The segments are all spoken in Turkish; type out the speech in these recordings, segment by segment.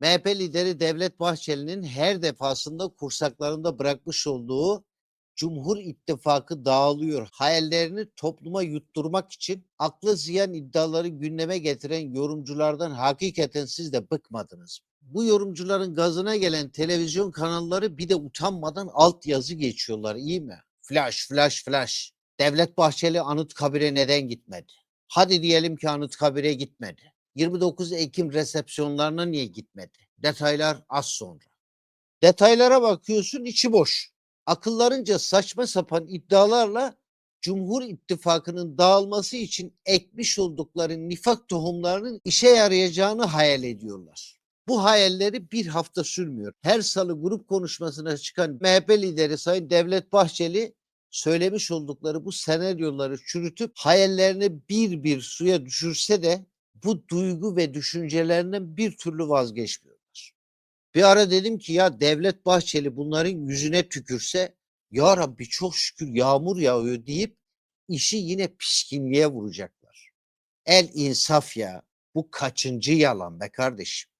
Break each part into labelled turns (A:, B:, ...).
A: MHP lideri Devlet Bahçeli'nin her defasında kursaklarında bırakmış olduğu Cumhur İttifakı dağılıyor hayallerini topluma yutturmak için aklı ziyan iddiaları gündeme getiren yorumculardan hakikaten siz de bıkmadınız. Bu yorumcuların gazına gelen televizyon kanalları bir de utanmadan altyazı geçiyorlar iyi mi? Flash flash flash. Devlet Bahçeli Anıtkabir'e neden gitmedi? Hadi diyelim ki Anıtkabir'e gitmedi. 29 Ekim resepsiyonlarına niye gitmedi? Detaylar az sonra. Detaylara bakıyorsun içi boş. Akıllarınca saçma sapan iddialarla Cumhur İttifakı'nın dağılması için ekmiş oldukları nifak tohumlarının işe yarayacağını hayal ediyorlar. Bu hayalleri bir hafta sürmüyor. Her salı grup konuşmasına çıkan MHP lideri Sayın Devlet Bahçeli söylemiş oldukları bu senaryoları çürütüp hayallerini bir bir suya düşürse de bu duygu ve düşüncelerinden bir türlü vazgeçmiyorlar. Bir ara dedim ki ya Devlet Bahçeli bunların yüzüne tükürse ya Rabbi çok şükür yağmur yağıyor deyip işi yine pişkinliğe vuracaklar. El insaf ya. Bu kaçıncı yalan be kardeşim?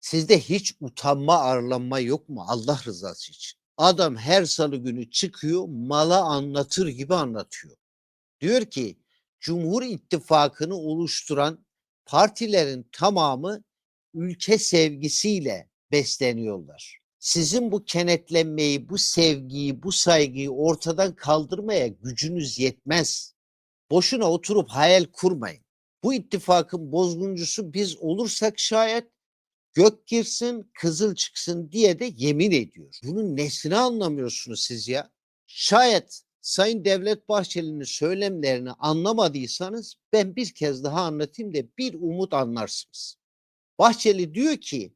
A: Sizde hiç utanma arlanma yok mu Allah rızası için? Adam her salı günü çıkıyor mala anlatır gibi anlatıyor. Diyor ki Cumhur İttifakı'nı oluşturan partilerin tamamı ülke sevgisiyle besleniyorlar. Sizin bu kenetlenmeyi, bu sevgiyi, bu saygıyı ortadan kaldırmaya gücünüz yetmez. Boşuna oturup hayal kurmayın. Bu ittifakın bozguncusu biz olursak şayet gök girsin, kızıl çıksın diye de yemin ediyor. Bunun nesini anlamıyorsunuz siz ya? Şayet Sayın Devlet Bahçeli'nin söylemlerini anlamadıysanız ben bir kez daha anlatayım da bir umut anlarsınız. Bahçeli diyor ki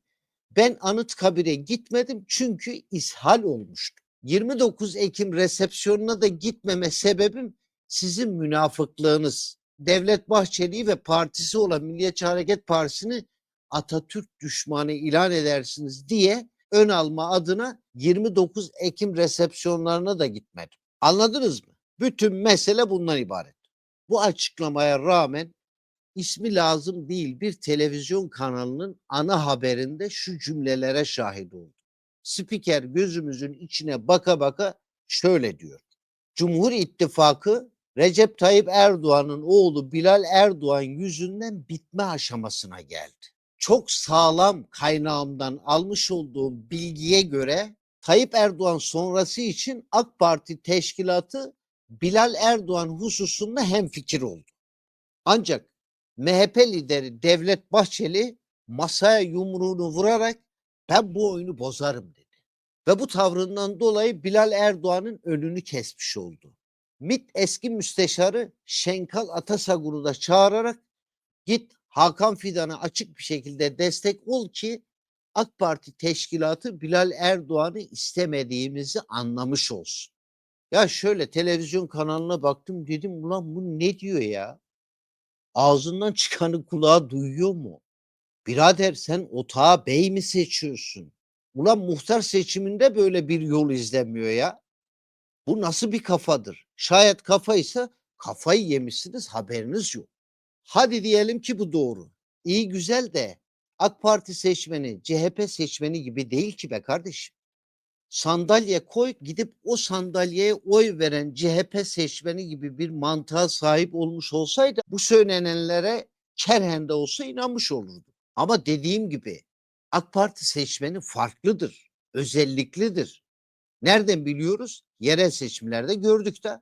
A: ben Anıtkabir'e gitmedim çünkü ishal olmuştu. 29 Ekim resepsiyonuna da gitmeme sebebim sizin münafıklığınız. Devlet Bahçeli ve partisi olan Milliyetçi Hareket Partisi'ni Atatürk düşmanı ilan edersiniz diye ön alma adına 29 Ekim resepsiyonlarına da gitmedim. Anladınız mı? Bütün mesele bundan ibaret. Bu açıklamaya rağmen ismi lazım değil bir televizyon kanalının ana haberinde şu cümlelere şahit oldum. Spiker gözümüzün içine baka baka şöyle diyor. Cumhur İttifakı Recep Tayyip Erdoğan'ın oğlu Bilal Erdoğan yüzünden bitme aşamasına geldi. Çok sağlam kaynağımdan almış olduğum bilgiye göre Tayyip Erdoğan sonrası için AK Parti teşkilatı Bilal Erdoğan hususunda hemfikir oldu. Ancak MHP lideri Devlet Bahçeli masaya yumruğunu vurarak ben bu oyunu bozarım dedi. Ve bu tavrından dolayı Bilal Erdoğan'ın önünü kesmiş oldu. MİT eski müsteşarı Şenkal Atasagur'u da çağırarak git Hakan Fidan'a açık bir şekilde destek ol ki AK Parti teşkilatı Bilal Erdoğan'ı istemediğimizi anlamış olsun. Ya şöyle televizyon kanalına baktım dedim ulan bu ne diyor ya? Ağzından çıkanı kulağa duyuyor mu? Birader sen otağa bey mi seçiyorsun? Ulan muhtar seçiminde böyle bir yol izlemiyor ya. Bu nasıl bir kafadır? Şayet kafaysa kafayı yemişsiniz haberiniz yok. Hadi diyelim ki bu doğru. İyi güzel de AK Parti seçmeni CHP seçmeni gibi değil ki be kardeşim. Sandalye koy gidip o sandalyeye oy veren CHP seçmeni gibi bir mantığa sahip olmuş olsaydı bu söylenenlere kerhen de olsa inanmış olurdu. Ama dediğim gibi AK Parti seçmeni farklıdır, özelliklidir. Nereden biliyoruz? Yerel seçimlerde gördük de.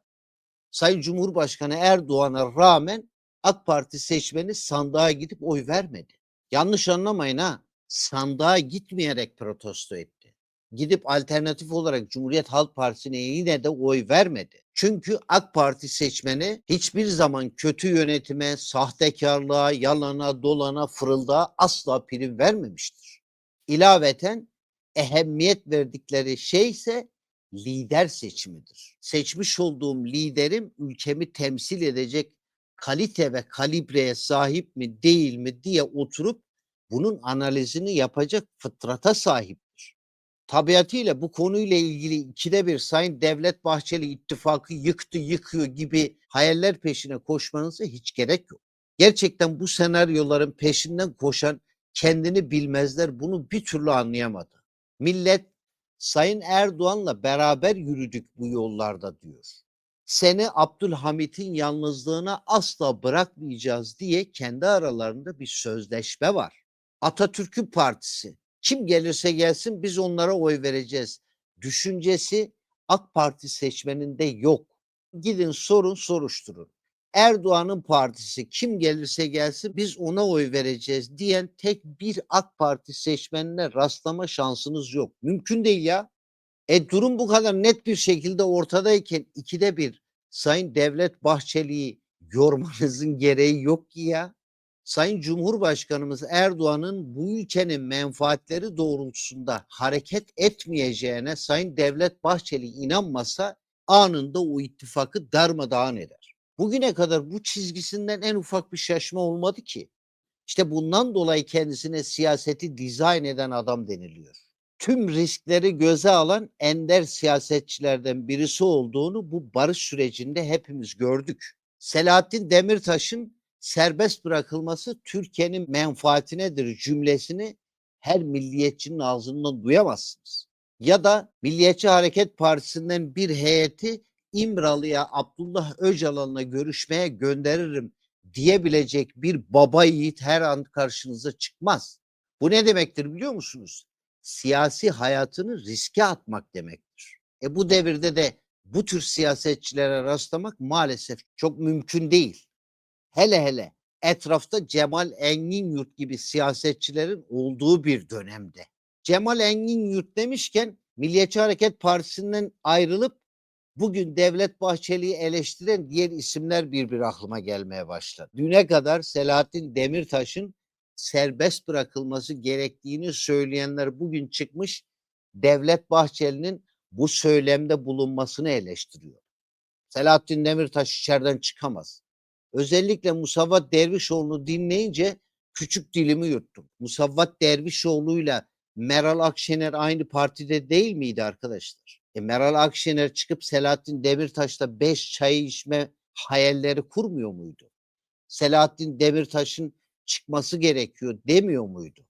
A: Sayın Cumhurbaşkanı Erdoğan'a rağmen AK Parti seçmeni sandığa gidip oy vermedi. Yanlış anlamayın ha. Sandığa gitmeyerek protesto etti. Gidip alternatif olarak Cumhuriyet Halk Partisi'ne yine de oy vermedi. Çünkü AK Parti seçmeni hiçbir zaman kötü yönetime, sahtekarlığa, yalana, dolana, fırıldağa asla prim vermemiştir. İlaveten ehemmiyet verdikleri şey ise lider seçimidir. Seçmiş olduğum liderim ülkemi temsil edecek kalite ve kalibreye sahip mi değil mi diye oturup bunun analizini yapacak fıtrata sahiptir. Tabiatıyla bu konuyla ilgili ikide bir Sayın Devlet Bahçeli ittifakı yıktı yıkıyor gibi hayaller peşine koşmanıza hiç gerek yok. Gerçekten bu senaryoların peşinden koşan kendini bilmezler bunu bir türlü anlayamadı. Millet Sayın Erdoğan'la beraber yürüdük bu yollarda diyor. Seni Abdülhamit'in yalnızlığına asla bırakmayacağız diye kendi aralarında bir sözleşme var. Atatürk'ün partisi kim gelirse gelsin biz onlara oy vereceğiz. Düşüncesi AK Parti seçmeninde yok. Gidin sorun soruşturun. Erdoğan'ın partisi kim gelirse gelsin biz ona oy vereceğiz diyen tek bir AK Parti seçmenine rastlama şansınız yok. Mümkün değil ya. E durum bu kadar net bir şekilde ortadayken ikide bir Sayın Devlet Bahçeli'yi yormanızın gereği yok ki ya. Sayın Cumhurbaşkanımız Erdoğan'ın bu ülkenin menfaatleri doğrultusunda hareket etmeyeceğine Sayın Devlet Bahçeli inanmasa anında o ittifakı darmadağın eder. Bugüne kadar bu çizgisinden en ufak bir şaşma olmadı ki. İşte bundan dolayı kendisine siyaseti dizayn eden adam deniliyor. Tüm riskleri göze alan ender siyasetçilerden birisi olduğunu bu barış sürecinde hepimiz gördük. Selahattin Demirtaş'ın serbest bırakılması Türkiye'nin menfaatinedir cümlesini her milliyetçinin ağzından duyamazsınız. Ya da Milliyetçi Hareket Partisi'nden bir heyeti İmralı'ya Abdullah Öcalan'la görüşmeye gönderirim diyebilecek bir baba yiğit her an karşınıza çıkmaz. Bu ne demektir biliyor musunuz? Siyasi hayatını riske atmak demektir. E bu devirde de bu tür siyasetçilere rastlamak maalesef çok mümkün değil. Hele hele etrafta Cemal Engin Yurt gibi siyasetçilerin olduğu bir dönemde. Cemal Engin Yurt demişken Milliyetçi Hareket Partisi'nden ayrılıp bugün Devlet Bahçeli'yi eleştiren diğer isimler bir bir aklıma gelmeye başladı. Düne kadar Selahattin Demirtaş'ın serbest bırakılması gerektiğini söyleyenler bugün çıkmış Devlet Bahçeli'nin bu söylemde bulunmasını eleştiriyor. Selahattin Demirtaş içeriden çıkamaz. Özellikle Musavvat Dervişoğlu'nu dinleyince küçük dilimi yuttum. Musavvat Dervişoğlu'yla Meral Akşener aynı partide değil miydi arkadaşlar? E Meral Akşener çıkıp Selahattin Demirtaş'la beş çay içme hayalleri kurmuyor muydu? Selahattin Demirtaş'ın çıkması gerekiyor demiyor muydu?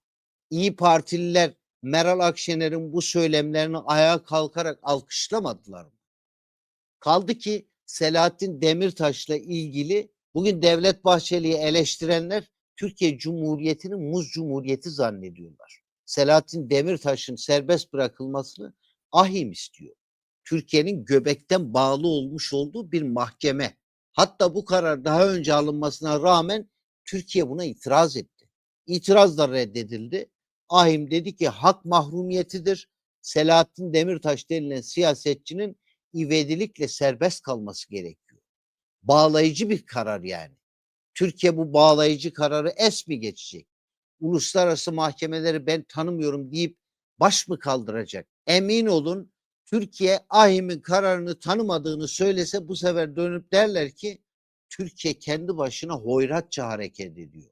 A: İyi Partililer Meral Akşener'in bu söylemlerini ayağa kalkarak alkışlamadılar mı? Kaldı ki Selahattin Demirtaş'la ilgili bugün Devlet Bahçeli'yi eleştirenler Türkiye Cumhuriyeti'ni muz cumhuriyeti zannediyorlar. Selahattin Demirtaş'ın serbest bırakılmasını ahim istiyor. Türkiye'nin göbekten bağlı olmuş olduğu bir mahkeme. Hatta bu karar daha önce alınmasına rağmen Türkiye buna itiraz etti. İtiraz da reddedildi. Ahim dedi ki hak mahrumiyetidir. Selahattin Demirtaş denilen siyasetçinin ivedilikle serbest kalması gerekiyor. Bağlayıcı bir karar yani. Türkiye bu bağlayıcı kararı es mi geçecek? Uluslararası mahkemeleri ben tanımıyorum deyip baş mı kaldıracak? Emin olun Türkiye Ahim'in kararını tanımadığını söylese bu sefer dönüp derler ki Türkiye kendi başına hoyratça hareket ediyor.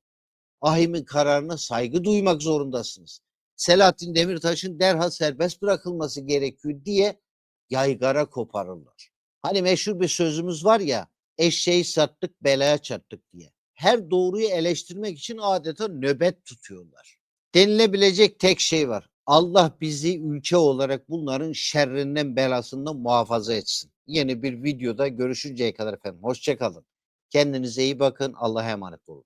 A: Ahim'in kararına saygı duymak zorundasınız. Selahattin Demirtaş'ın derhal serbest bırakılması gerekiyor diye yaygara koparırlar. Hani meşhur bir sözümüz var ya eşeği sattık belaya çattık diye. Her doğruyu eleştirmek için adeta nöbet tutuyorlar. Denilebilecek tek şey var. Allah bizi ülke olarak bunların şerrinden belasından muhafaza etsin. Yeni bir videoda görüşünceye kadar efendim. Hoşçakalın. Kendinize iyi bakın. Allah'a emanet olun.